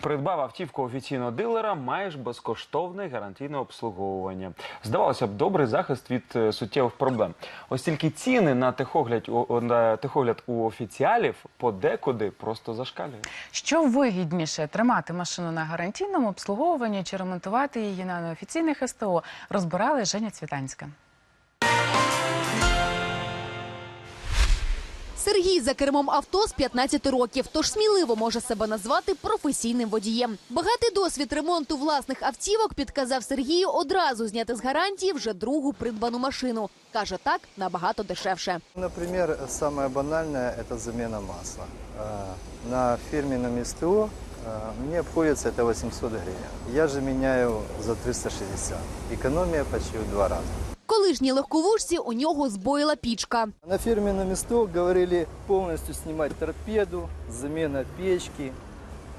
Придбав автівку офіційного дилера, маєш безкоштовне гарантійне обслуговування. Здавалося б, добрий захист від е, суттєвих проблем. Ось тільки ціни на техогляд, у- на техогляд у офіціалів подекуди просто зашкалюють. Що вигідніше тримати машину на гарантійному обслуговуванні чи ремонтувати її на неофіційних СТО, розбирали Женя Цвітанська. Сергій за кермом авто з 15 років, тож сміливо може себе назвати професійним водієм. Багатий досвід ремонту власних автівок підказав Сергію одразу зняти з гарантії вже другу придбану машину. Каже, так набагато дешевше. Например, самое банальное – это замена масла. Э, На фирменном СТО э, мне обходится это 800 гривен. Я же меняю за 360. Экономия почти в два раза. Колишній легковушці у нього збоїла пічка. На фірмі на місто говорили повністю знімати торпеду, заміна печки,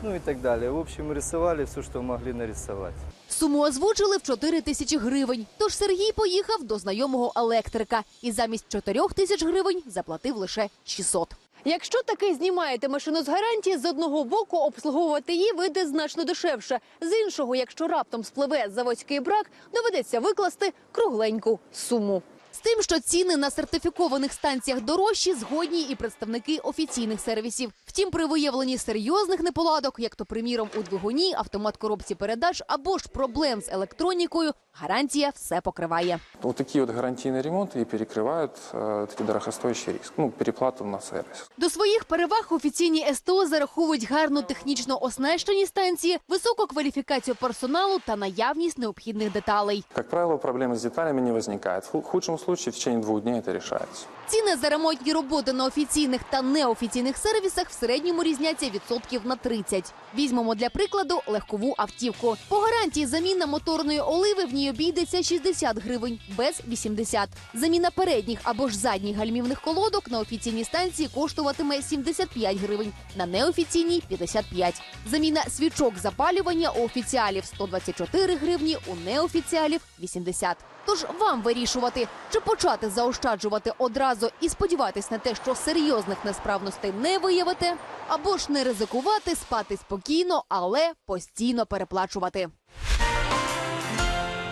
ну і так далі. В общем, рисували все, що могли нарисувати. Суму озвучили в 4 тисячі гривень. Тож Сергій поїхав до знайомого електрика і замість 4 тисяч гривень заплатив лише 600. Якщо таки знімаєте машину з гарантії, з одного боку обслуговувати її вийде значно дешевше. З іншого, якщо раптом спливе заводський брак, доведеться викласти кругленьку суму. З тим, що ціни на сертифікованих станціях дорожчі, згодні і представники офіційних сервісів. Втім, при виявленні серйозних неполадок, як то, приміром, у двигуні, автомат коробці передач або ж проблем з електронікою, гарантія все покриває. Вот такие вот гарантийные ремонты и перекрывают э, такой дорогостоящий риск, ну, переплату на сервис. До своїх переваг офіційні СТО зараховують гарну технічно оснащені станції, високу кваліфікацію персоналу та наявність необхідних деталей. Как правило, проблемы с деталями не возникает. В ху- худшем случае в течение двух дней это решается. Ціни за ремонтні роботи на офіційних та неофіційних сервісах в середньому різняться відсотків на 30. Візьмемо для прикладу легкову автівку. По гарантії заміна моторної оливи в ній обійдеться 60 гривень, без 80. Заміна передніх або ж задніх гальмівних колодок на офіційній станції коштуватиме 75 гривень, на неофіційній 55. Заміна свічок запалювання у офіціалів 124 гривні, у неофіціалів 80. Тож вам вирішувати, чи почати заощаджувати одразу і сподіватись на те, що серйозних несправностей не виявите, або ж не ризикувати, спати спокійно, але постійно переплачувати.